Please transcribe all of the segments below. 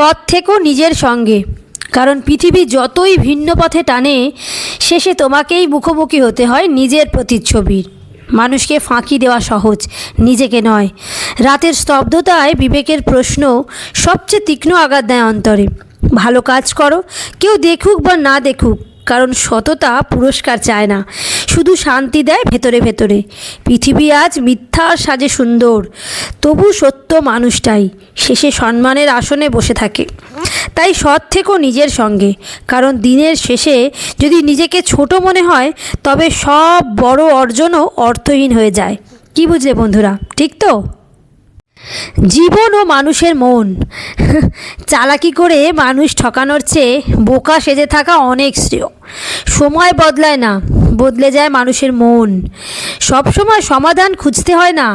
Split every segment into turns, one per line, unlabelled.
সৎ থেকো নিজের সঙ্গে। কারণ পৃথিবী যতই ভিন্ন পথে টানে, শেষে তোমাকেই মুখোমুখি হতে হয় নিজের প্রতিচ্ছবির। মানুষকে ফাঁকি দেওয়া সহজ, নিজেকে নয়। রাতের স্তব্ধতায় বিবেকের প্রশ্ন সবচেয়ে তীক্ষ্ণ আঘাত দেয় অন্তরে। ভালো কাজ করো, কেউ দেখুক বা না দেখুক, কারণ সততা পুরস্কার চায় না। শুধু শান্তি দেয় ভেতরে ভেতরে। পৃথিবী আজ মিথ্যার সাজে সুন্দর, তবু সত্য মানুষটাই। শেষে সম্মানের আসনে বসে থাকে। তাই সৎ থেকো নিজের সঙ্গে, কারণ দিনের শেষে যদি নিজেকে ছোট মনে হয়, তবে সব বড় অর্জনও অর্থহীন হয়ে যায়। কি বুঝলে বন্ধুরা? ঠিক তো? জীবন ও মানুষের মন। চালাকি করে মানুষ ঠকানোর চেয়ে বোকা সেজে থাকা অনেক শ্রেয়। সময় বদলায় না। বদলে যায় মানুষের মন। সব সময় সমাধান খুঁজতে হয় না,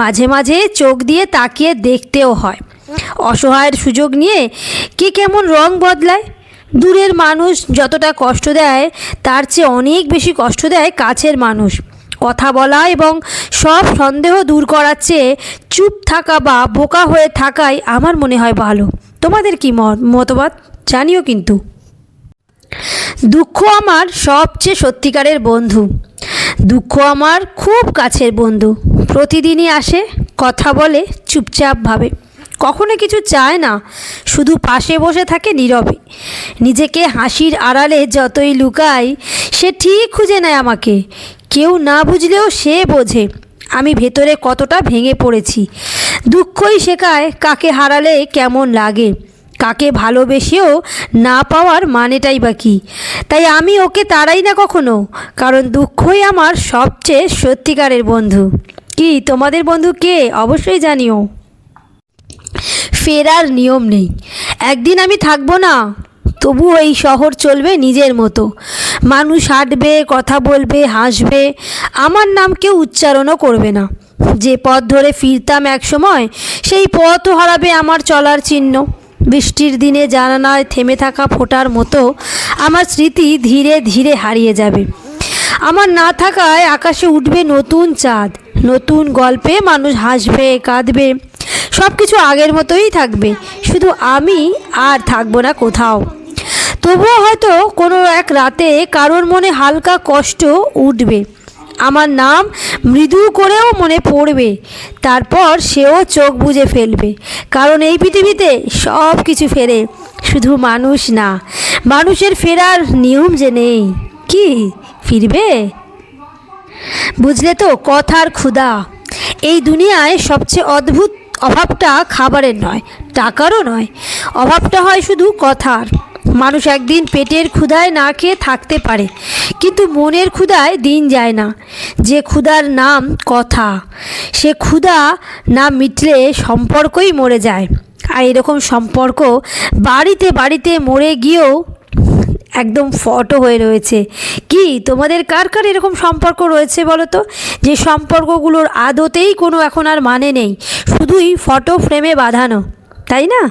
মাঝে মাঝে চোখ দিয়ে তাকিয়ে দেখতেও হয়। অসহায়ের সুযোগ নিয়ে কে কেমন রং বদলায়? দূরের মানুষ যতটা কষ্ট দেয়, তার চেয়ে অনেক বেশি কষ্ট দেয় কাছের মানুষ। কথা বলা এবং সব সন্দেহ দূর করার চেয়ে চুপ থাকা বা বোকা হয়ে থাকাই আমার মনে হয় ভালো। তোমাদের কি মত মতবাদ? জানিও কিন্তু। দুঃখ আমার সবচেয়ে সত্যিকারের বন্ধু। দুঃখ আমার খুব কাছের বন্ধু। প্রতিদিনই আসে, কথা বলে চুপচাপভাবে কখনো কিছু চায় না, শুধু পাশে বসে থাকে নীরবে। নিজেকে হাসির আড়ালে যতই লুকাই, সে ঠিক খুঁজে নেয় আমাকে। কেউ না বুঝলেও সে বোঝে, আমি ভেতরে কতটা ভেঙে পড়েছি। দুঃখই শেখায় কাকে হারালে কেমন লাগে। কাকে ভালোবেসেও না পাওয়ার মানেটাই বা কী? তাই আমি ওকে তাড়াই না কখনো, কারণ দুঃখই আমার সবচেয়ে সত্যিকারের বন্ধু। কি, তোমাদের বন্ধু কে? অবশ্যই জানিও। ফেরার নিয়ম নেই। একদিন আমি থাকব না তবু এই শহর চলবে নিজের মতো। মানুষ হাঁটবে, কথা বলবে, হাসবে, আমার নাম কেউ উচ্চারণও করবে না। যে পথ ধরে ফিরতাম এক সময় সেই পথও হারাবে আমার চলার চিহ্ন। বৃষ্টির দিনে জানালায় থেমে থাকা ফোটার মতো আমার স্মৃতি ধীরে ধীরে হারিয়ে যাবে। আমার না থাকায় আকাশে উঠবে নতুন চাঁদ, নতুন গল্পে মানুষ হাসবে, কাঁদবে। সব কিছু আগের মতোই থাকবে, শুধু আমি আর থাকব না কোথাও। তবুও হয়তো কোনো এক রাতে কারোর মনে হালকা কষ্ট উঠবে। আমার নাম মৃদু করেও মনে পড়বে। তারপর সেও চোখ বুজে ফেলবে। কারণ এই পৃথিবীতে সব কিছু ফেরে, শুধু মানুষ না। মানুষের ফেরার নিয়ম যে নেই, কি ফিরবে? বুঝলে তো, কথার ক্ষুধা। এই দুনিয়ায় সবচেয়ে অদ্ভুত অভাবটা খাবারের নয়, টাকারও নয়। অভাবটা হয় শুধু কথার। মানুষ একদিন পেটের ক্ষুধায় না খেয়ে থাকতে পারে, কিন্তু মনের ক্ষুধায় দিন যায় না। যে ক্ষুধার নাম কথা, সে ক্ষুধা না মিটলে সম্পর্কই মরে যায়। আর এরকম সম্পর্ক বাড়িতে বাড়িতে মরে গিয়েও একদম ফটো হয়ে রয়েছে। কি, তোমাদের কার কার এরকম সম্পর্ক রয়েছে বলো তো? যে সম্পর্কগুলোর আদতেই কোনো এখন আর মানে নেই, শুধুই ফটো ফ্রেমে বাঁধানো, তাই না?